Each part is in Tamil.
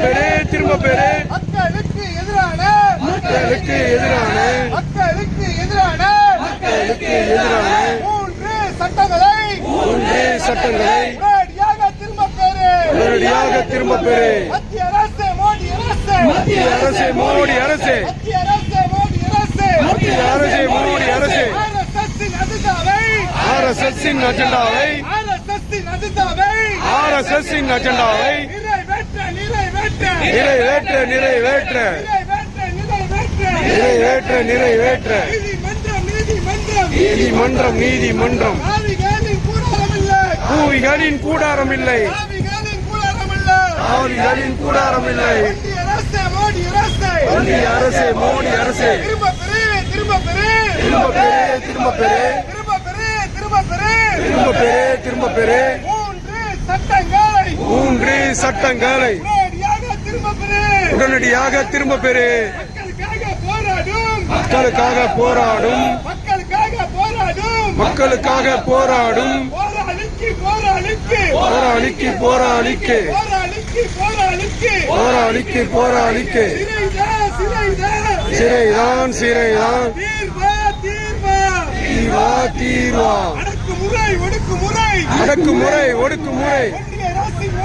பெரு திரும்ப பெரு மக்களுக்கு எதிரான மக்களுக்கு எதிரான மக்களுக்கு எதிரான மக்களுக்கு எதிரான மூன்று சட்டங்களை ஒன்றே சட்டங்களை உடனடியாக திரும்ப பெறு உடனடியாக திரும்ப பெறு மத்திய அரசு மோடி அரசு. மத்திய அரசு மோடி அரசு. மத்திய அரசு மோடி அரசு. மத்திய அரசு மோடி அரசு. ஆர்எஸ்எஸ்ஸின் அஜெண்டாவை. ஆர் எஸ் எஸ் அஜெண்டாவை. ஆர்எஸ்எஸ்ஸின் அஜெண்டாவை. நிறைவேற்று நிறைவேற்று நிறைவேற்று நிறைவேற்று நீதிமன்றம் நீதிமன்றம். கூவிகளின் கூடாரம் இல்லை அவர்களின் கூடாரம் இல்லை மோடி அரசே மோடி அரசே. திரும்ப பெரு திரும்ப பெரு திரும்ப பெரு திரும்ப பெரு திரும்ப பெரு திரும்ப பெரு திரும்ப பெரு மூன்று சட்டங்களை. திரும்ப பெரு உடனடியாக திரும்ப பெறு. மக்களுக்காக போராடும். மக்களுக்காக போராடும். போராளிக்கு போராளிக்கு. போராளிக்கு போராளிக்கு. சிறைதான் சிறைதான். தீர்வா தீர்வா. அடக்குமுறை ஒடுக்குமுறை. ஒன்றிய அரசின்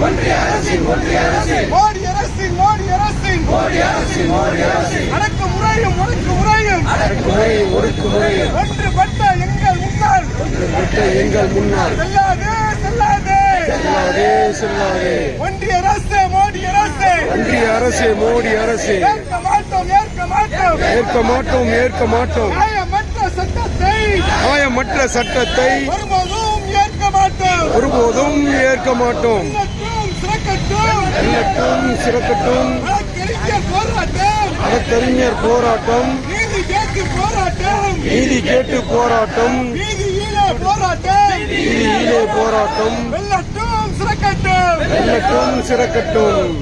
ஒன்றிய அரசின். ஒன்றிய அரசின் மோடி அரசின். மோடி அரசின் மோடி அரசின். மோடி அரசின் அடக்குமுறையும் ஒடுக்குமுறையும் அடக்குமுறை ஒடுக்குமுறை ஒன்றுபட்ட எங்கள் முன்னால் விட்ட எங்கள் முன்னால் செல்லாது செல்லாது. செல்லாதே செல்லாதே. ஒன்றிய அரசு மோடி அரசு. ஒன்றிய அரசு மோடி அரசு. ஏற்க மாட்டோம் ஏற்க மாட்டோம். ஏற்க மாட்டோம் ஏற்க மாட்டோம். நியாயமற்ற சட்டத்தை நியாயமற்ற சட்டத்தை ஒருபோதும் ஏற்க மாட்டோம். ஒருபோதும் ஏற்க மாட்டோம். வெல்லட்டும் சிறக்கட்டும். வழக்கறிஞர் போராட்டம். நீதி கேட்டு போராட்டம். நீதியிலே போராட்டம். வெல்லட்டும் சிறக்கட்டும். வெல்லட்டும் சிறக்கட்டும்.